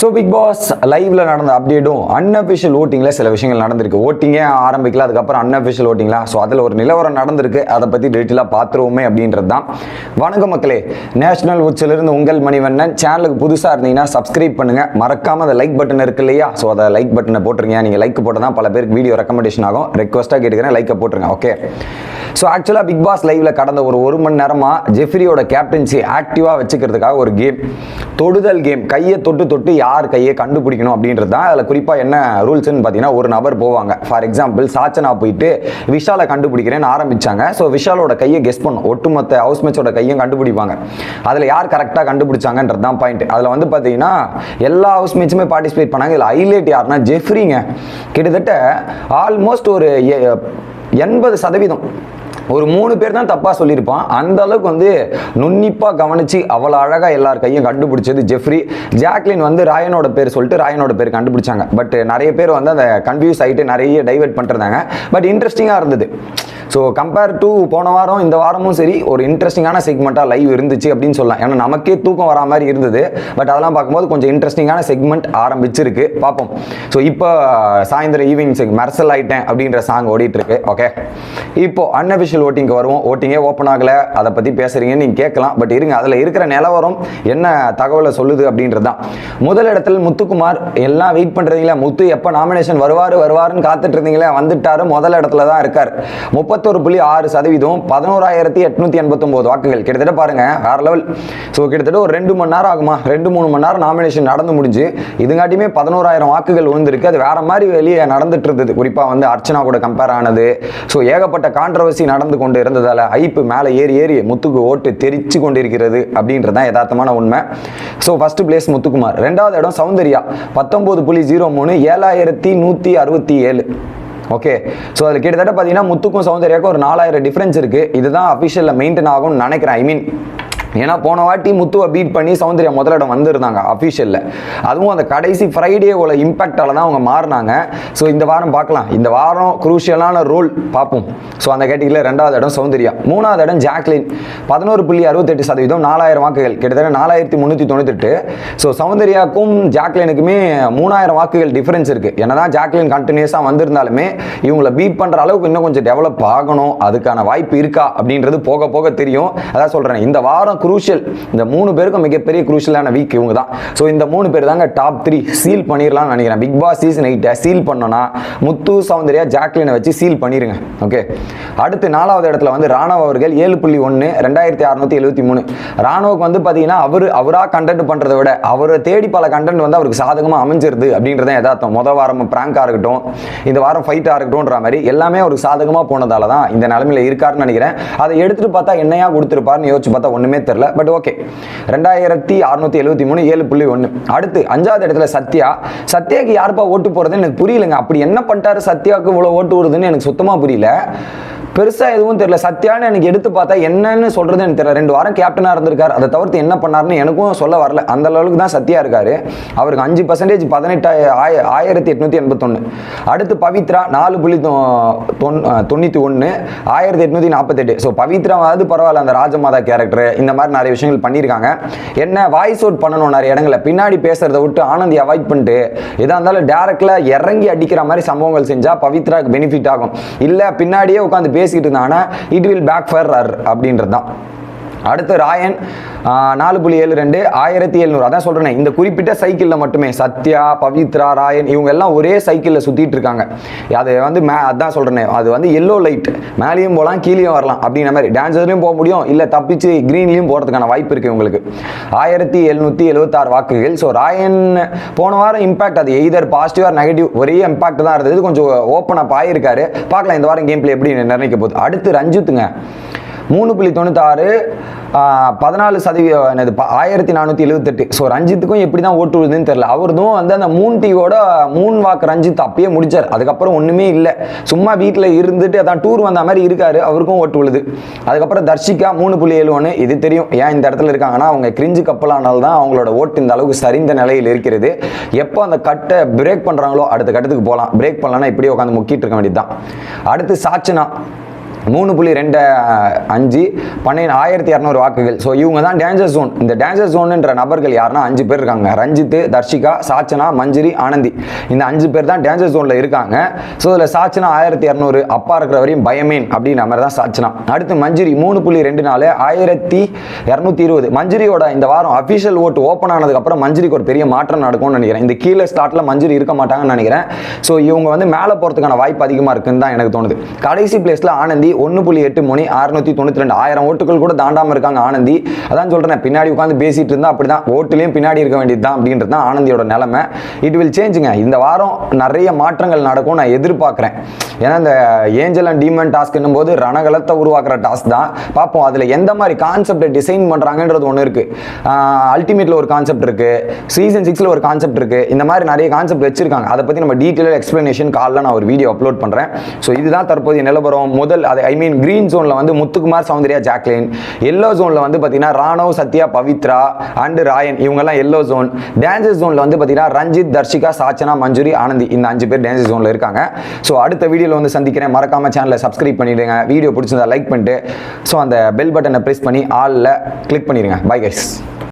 So big Boss லைவ்ல நடந்த அப்டேட்டும் அன்அஃபிஷியல் ஓட்டிங்கில் சில விஷயங்கள் நடந்திருக்கு. ஓட்டிங்கே ஆரம்பிக்கல அதுக்கப்புறம் அன்அஃபிஷியல் ஓட்டிங்களா ஸோ அதில் ஒரு நிலவரம் நடந்திருக்கு. அதை பற்றி டீட்டெயிலாக பார்த்துருவோமே அப்படின்றது தான். வணக்கம் மக்களே. நேஷனல் உச்சிலிருந்து உங்கள் மணிவண்ணன். சேனலுக்கு புதுசாக இருந்தீங்கன்னா சப்ஸ்கிரைப் பண்ணுங்க. மறக்காமல் அந்த லைக் பட்டன் இருக்கு இல்லையா? ஸோ அதை லைக் பட்டனை போட்டுருங்க. நீங்கள் லைக் போட்டால் தான் பல பேருக்கு வீடியோ ரெக்கமெண்டேஷன் ஆகும். ரெக்வஸ்ட்டாக கேட்டுக்கிறேன். லைக்கை போட்டுருங்க. ஓகே ஸோ ஆக்சுவலாக பிக் பாஸ் லைவ்ல கடந்த ஒரு ஒரு மணி நேரமாக ஜெஃப்ரியோட கேப்டன்சி ஆக்டிவாக வச்சுக்கிறதுக்காக ஒரு கேம் தொடுதல் கேம் கையை தொட்டு தொட்டு யார் கையை கண்டுபிடிக்கணும் அப்படின்றது தான். அதில் குறிப்பாக என்ன ரூல்ஸ்ன்னு பார்த்தீங்கன்னா ஒரு நபர் போவாங்க. ஃபார் எக்ஸாம்பிள் சாச்சனா போயிட்டு விஷாலை கண்டுபிடிக்கிறேன்னு ஆரம்பிச்சாங்க. ஸோ விஷாலோட கையை கெஸ் பண்ணும் ஒட்டுமொத்த ஹவுஸ்மேட்ஸோட கையும் கண்டுபிடிப்பாங்க. அதில் யார் கரெக்டாக கண்டுபிடிச்சாங்கன்றது தான் பாயிண்ட் அதில் வந்து பார்த்தீங்கன்னா எல்லா ஹவுஸ்மேட்ஸுமே பார்ட்டிசிபேட் பண்ணாங்க. இதில் ஹைலைட் யாருன்னா ஜெஃப்ரிங்க கிட்டத்தட்ட ஆல்மோஸ்ட் ஒரு எண்பது சதவீதம் ஒரு மூணு பேர் தான் தப்பாக சொல்லியிருப்பான். அந்த அளவுக்கு வந்து நுண்ணிப்பாக கவனிச்சு அவ்வளோ அழகாக எல்லார் கையும் கண்டுபிடிச்சது ஜெஃப்ரி. ஜாக்லின் வந்து ராயனோட பேர் சொல்லிட்டு ராயனோட பேர் கண்டுபிடிச்சாங்க. பட் நிறைய பேர் வந்து அதை கன்ஃபியூஸ் ஆகிட்டு நிறைய டைவர்ட் பண்ணுறாங்க பட் இன்ட்ரெஸ்டிங்காக இருந்தது. ஸோ கம்பேர் டு போன வாரம் இந்த வாரமும் சரி ஒரு இன்ட்ரெஸ்டிங்கான செக்மெண்ட்டாக லைவ் இருந்துச்சு அப்படின்னு சொல்லலாம். ஏன்னா நமக்கே தூக்கம் வரா மாதிரி இருந்தது. பட் அதெல்லாம் பார்க்கும்போது கொஞ்சம் இன்ட்ரெஸ்டிங்கான செக்மெண்ட் ஆரம்பிச்சிருக்கு. பார்ப்போம். ஸோ இப்போ சாயந்தரம் ஈவினிங் செக் மெர்சல் ஆயிட்டேன் அப்படின்ற சாங் ஓடிட்டு இருக்கு ஓகே இப்போ அன்அபிஷியல் ஓட்டிங்க்கு வருவோம். ஓட்டிங்கே ஓப்பன் ஆகலை. அதை பற்றி பேசுறீங்கன்னு நீங்கள் கேட்கலாம். பட் இருங்க அதில் இருக்கிற நிலவரம் என்ன தகவலை சொல்லுது அப்படின்றது தான். முதல் இடத்துல முத்துக்குமார் எல்லாம் வெயிட் பண்ணுறீங்களா முத்து எப்போ நாமினேஷன் வருவார் வருவாருன்னு காத்துட்டு இருந்தீங்களே? வந்துட்டாரு முதல் இடத்துல தான் இருக்கார். முப்பது முப்பத்தொரு புள்ளி ஆறு சதவீதம் பதினோராயிரத்தி எட்நூத்தி எண்பத்தொம்போது வாக்குகள். கிட்டத்தட்ட பாருங்க வேற லெவல் ஸோ கிட்டத்தட்ட ஒரு ரெண்டு மணி நேரம் ஆகுமா? ரெண்டு மூணு மணி நேரம் நாமினேஷன் நடந்து முடிஞ்சு இதுங்காட்டியுமே பதினோராயிரம் வாக்குகள் விழுந்திருக்கு அது வேற மாதிரி வெளியே நடந்துட்டு இருந்தது. குறிப்பாக வந்து அர்ச்சனா கூட கம்பேர் ஆனது. ஸோ ஏகப்பட்ட கான்ட்ரவர்சி நடந்து கொண்டு இருந்ததால ஐப்பு மேலே ஏறி ஏறி முத்துக்கு ஓட்டு தெரிச்சு கொண்டிருக்கிறது அப்படின்றது தான் யதார்த்தமான உண்மை. So first place Muthukumar. ரெண்டாவது இடம் சௌந்தர்யா. பத்தொம்போது புள்ளி ஜீரோ மூணு ஏழாயிரத்தி நூற்றி அறுபத்தி ஏழு. ஓகே ஸோ அதில் கிட்டத்தட்ட பார்த்தீங்கன்னா முத்துக்கும் சௌந்தர்யாக்கும் ஒரு நாலாயிரம் டிஃப்ரென்ஸ் இருக்குது இதுதான் அஃபிஷியலில் மெயின்டைன் ஆகும்னு நினைக்கிறேன். ஐ மீன் ஏன்னா போன வாட்டி முத்துவை பீட் பண்ணி சௌந்தர்யா முதலிடம் வந்திருந்தாங்க அஃபிஷியலில் அதுவும் அந்த கடைசி ஃப்ரைடேவோட இம்பாக்டால தான் அவங்க மாறினாங்க. ஸோ இந்த வாரம் பார்க்கலாம். இந்த வாரம் குரூஷியலான ரோல் பார்ப்போம். ஸோ அந்த கேட்டகிரியில் ரெண்டாவது இடம் சௌந்தர்யா. மூணாவது இடம் ஜாக்லின். பதினோரு புள்ளி அறுபத்தெட்டு சதவீதம் நாலாயிரம் வாக்குகள். கிட்டத்தட்ட நாலாயிரத்தி முந்நூற்றி தொண்ணூத்தெட்டு. ஸோ சௌந்தர்யாக்கும் ஜாக்லினுக்குமே மூணாயிரம் வாக்குகள் டிஃப்ரென்ஸ் இருக்குது என்ன என்னதான் ஜாக்லின் கண்டினியூஸாக வந்திருந்தாலுமே இவங்களை பீட் பண்ணுற அளவுக்கு இன்னும் கொஞ்சம் டெவலப் ஆகணும். அதுக்கான வாய்ப்பு இருக்கா அப்படின்றது போக போக தெரியும். அதான் சொல்கிறேன் இந்த வாரம் குரூஷியல் இந்த மூணு பேருக்கும் மிகப்பெரிய குரூஷியலான வீக் இவங்க தான். ஸோ இந்த மூணு பேர் தாங்க டாப் த்ரீ சீல் பண்ணிடலாம்னு நினைக்கிறேன். பிக் பாஸ் சீசன் எயிட்டை சீல் பண்ணோன்னா முத்து சௌந்தர்யா ஜாக்லினை வச்சு சீல் பண்ணிடுங்க ஓகே அடுத்து நாலாவது இடத்துல வந்து ராணவ் அவர்கள் ஏழு புள்ளி ஒன்று ரெண்டாயிரத்தி அறுநூத்தி எழுபத்தி மூணு. ராணுவுக்கு வந்து பார்த்தீங்கன்னா அவர் அவராக கண்டென்ட் பண்ணுறதை விட அவரை தேடி பல கண்டென்ட் வந்து அவருக்கு சாதகமாக அமைஞ்சிருது அப்படின்றத எதார்த்தம் மொதல் வாரம் ப்ராங்காக இருக்கட்டும் இந்த வாரம் ஃபைட்டாக இருக்கட்டும்ன்ற மாதிரி எல்லாமே அவருக்கு சாதகமாக போனதால தான் இந்த நிலமையில இருக்காருன்னு நினைக்கிறேன். அதை எடுத்துகிட்டு பார்த்தா என்னையா கொடுத்துருப்பாருன்னு யோசிச்சு பார்த்தா ஒன்றுமே தெரில பட் ஓகே ரெண்டாயிரத்தி அறுநூத்தி எழுபத்தி மூணு ஏழு புள்ளி ஒன்று அடுத்து அஞ்சாவது இடத்துல சத்யா. சத்யாக்கு யாருப்பா ஓட்டு போகிறதுன்னு எனக்கு புரியலங்க. அப்படி என்ன பண்ணிட்டாரு? சத்யாவுக்கு இவ்வளோ ஓட்டு வருதுன்னு எனக்கு சுத்தமாக புரியல. பெருசாக எதுவும் தெரியல. சத்யான்னு எனக்கு எடுத்து பார்த்தா என்னன்னு சொல்றது எனக்கு தெரியல. ரெண்டு வாரம் கேப்டனாக இருந்திருக்காரு. அதை தவிர்த்து என்ன பண்ணார்னு எனக்கும் சொல்ல வரல. அந்த அளவுக்கு தான் சத்யா இருக்காரு. அவருக்கு அஞ்சு பர்சன்டேஜ் பதினெட்டு ஆய ஆயிரத்தி எட்நூத்தி எண்பத்தொன்று அடுத்து பவித்ரா நாலு புள்ளி தொண்ணூற்றி ஒன்று ஆயிரத்தி எட்நூத்தி நாற்பத்தெட்டு ஸோ பவித்ராவாவது பரவாயில்ல. அந்த ராஜமாதா கேரக்டர் இந்த மாதிரி நிறைய விஷயங்கள் பண்ணியிருக்காங்க. என்ன வாய்ஸ் அவுட் பண்ணணும் நிறைய இடங்களில். பின்னாடி பேசுறதை விட்டு ஆனந்தி அவாய்ட் பண்ணிட்டு எதா இருந்தாலும் டேரக்டில் இறங்கி அடிக்கிற மாதிரி சம்பவங்கள் செஞ்சா பவித்ராக்கு பெனிஃபிட் ஆகும். இல்ல பின்னாடியே உட்காந்து பேசிக்கிட்டு இருந்தாங்கன்னா இட் வில் பேக் ஃபர் அப்படின்றது தான் அடுத்து ராயன் நாலு புள்ளி ஏழு ரெண்டு ஆயிரத்தி எழுநூறு. அதான் சொல்கிறேன் இந்த குறிப்பிட்ட சைக்கிளில் மட்டுமே சத்யா பவித்ரா ராயன் இவங்க எல்லாம் ஒரே சைக்கிளில் சுற்றிட்டு இருக்காங்க. அது வந்து மே அதான் சொல்கிறேன் அது வந்து எல்லோ லைட் மேலேயும் போகலாம் கீழேயும் வரலாம் அப்படிங்கிற மாதிரி. டான்ஸர்லையும் போக முடியும் இல்லை தப்பிச்சு க்ரீன்லையும் போகிறதுக்கான வாய்ப்பு இருக்குது உங்களுக்கு ஆயிரத்தி எழுநூற்றி எழுபத்தாறு வாக்குகள். ஸோ ராயன் போன வாரம் இம்பாக்ட் அது எய்தர் பாசிட்டிவ் ஆர் நெகட்டிவ் ஒரே இம்பாக்ட் தான் இருந்தது. கொஞ்சம் ஓப்பன் அப் ஆகியிருக்காரு பார்க்கலாம் இந்த வாரம் கேம் பிளே எப்படி நிர்ணயிக்க போகுது. அடுத்து ரஞ்சித்துங்க. மூணு புள்ளி தொண்ணூத்தாறு பதினாலு சதவீதம் என்னது ஆயிரத்தி நானூற்றி எழுபத்தெட்டு ஸோ ரஞ்சித்துக்கும் எப்படி தான் ஓட்டு விழுதுன்னு தெரில அவர்தும் வந்து அந்த மூன் டீவோட மூன் வாக்கு ரஞ்சித் அப்பயே முடிச்சார். அதுக்கப்புறம் ஒன்றுமே இல்லை. சும்மா வீட்டில் இருந்துட்டு அதான் டூர் வந்த மாதிரி இருக்காரு. அவருக்கும் ஓட்டு விழுது. அதுக்கப்புறம் தர்ஷிகா மூணு புள்ளி ஏழு ஒன்று இது தெரியும். ஏன் இந்த இடத்துல இருக்காங்கன்னா அவங்க கிரிஞ்சு கப்பலானால் தான் அவங்களோட ஓட்டு இந்த அளவுக்கு சரிந்த நிலையில் இருக்கிறது. எப்போ அந்த கட்டை பிரேக் பண்ணுறாங்களோ அடுத்த கட்டத்துக்கு போகலாம். பிரேக் பண்ணலன்னா இப்படியே உட்காந்து முக்கிட்டு இருக்க வேண்டியது தான் அடுத்து சாச்சனா. மூணு புள்ளி ரெண்டு அஞ்சு பன்னெண்டு ஆயிரத்தி இரநூறு வாக்குகள். ஸோ இவங்க தான் டேஞ்சர் ஜோன் இந்த டேஞ்சர் ஜோனுன்ற நபர்கள் யாருன்னா அஞ்சு பேர் இருக்காங்க. ரஞ்சித் தர்ஷிகா சாச்சனா மஞ்சரி ஆனந்தி. இந்த அஞ்சு பேர் தான் டேஞ்சர் ஜோனில் இருக்காங்க. ஸோ இதில் சாச்சனா ஆயிரத்தி இரநூறு அப்பா இருக்கிற வரையும் பயமேன் அப்படின்ற மாதிரி தான் சாச்சனா. அடுத்து மஞ்சரி மூணு புள்ளி ரெண்டு நாலு ஆயிரத்தி இரநூத்தி இருபது. மஞ்சரியோட இந்த வாரம் அஃபிஷியல் ஓட்டு ஓப்பன் ஆனதுக்கப்புறம் மஞ்சரிக்கு ஒரு பெரிய மாற்றம் நடக்கும்னு நினைக்கிறேன். இந்த கீழே ஸ்டார்ட்டில் மஞ்சரி இருக்க மாட்டாங்கன்னு நினைக்கிறேன். ஸோ இவங்க வந்து மேலே போகிறதுக்கான வாய்ப்பு அதிகமாக இருக்குன்னு தான் எனக்கு தோணுது. கடைசி பிளேஸில் ஆனந்தி ஒன்று புள்ளி எட்டு மணி அறுநூத்தி தொண்ணூற்றி ரெண்டு. ஆயிரம் ஓட்டுகள் கூட தாண்டாமல் இருக்காங்க ஆனந்தி. அதான் சொல்கிறேன் பின்னாடி உட்காந்து பேசிட்டு இருந்தால் அப்படி தான் ஓட்டுலேயும் பின்னாடி இருக்க வேண்டியது தான் அப்படின்றது தான் ஆனந்தியோட நிலைமை. இட் வில் சேஞ்சுங்க இந்த வாரம் நிறைய மாற்றங்கள் நடக்கும் நான் எதிர்பார்க்குறேன். ஏன்னா இந்த ஏஞ்சல் அண்ட் டீமன் டாஸ்க்னும் போது ரணகலத்தை உருவாக்குற டாஸ்க் தான். பார்ப்போம் அதில் எந்த மாதிரி கான்செப்டை டிசைன் பண்ணுறாங்கன்றது ஒன்று இருக்குது அல்டிமேட்டில் ஒரு கான்செப்ட் இருக்குது சீசன் சிக்ஸில் ஒரு கான்செப்ட் இருக்குது இந்த மாதிரி நிறைய கான்செப்ட் வச்சிருக்காங்க. அதை பற்றி நம்ம டீட்டெயில் எக்ஸ்ப்ளனேஷன் காலில் நான் ஒரு வீடியோ அப்லோட் பண்ணுறேன் ஸோ இதுதான் தற்போதைய நிலவரம். முதல் அதை ஐ மீன் கிரீன் ஜோனில் வந்து முத்துக்குமார் சௌந்தர்யா ஜாக்லின் எல்லோ ஜோனில் வந்து பார்த்தீங்கன்னா ராணவ் சத்யா பவித்ரா அண்டு ராயன் இவங்கெல்லாம் எல்லோ ஜோன் டேஞ்சர் ஜோனில் வந்து பார்த்தீங்கன்னா ரஞ்சித் தர்ஷிகா சாச்சனா மஞ்சுரி ஆனந்தி இந்த அஞ்சு பேர் டேஞ்சர் ஜோனில் இருக்காங்க. ஸோ அடுத்த வீடியோவில் வந்து சந்திக்கிறேன். மறக்காமல் சேனலை சப்ஸ்கிரைப் பண்ணிடுங்க. வீடியோ பிடிச்சிருந்தா லைக் பண்ணிட்டு. ஸோ அந்த பெல் பட்டனை ப்ரெஸ் பண்ணி ஆலில் கிளிக் பண்ணிடுங்க. Bye guys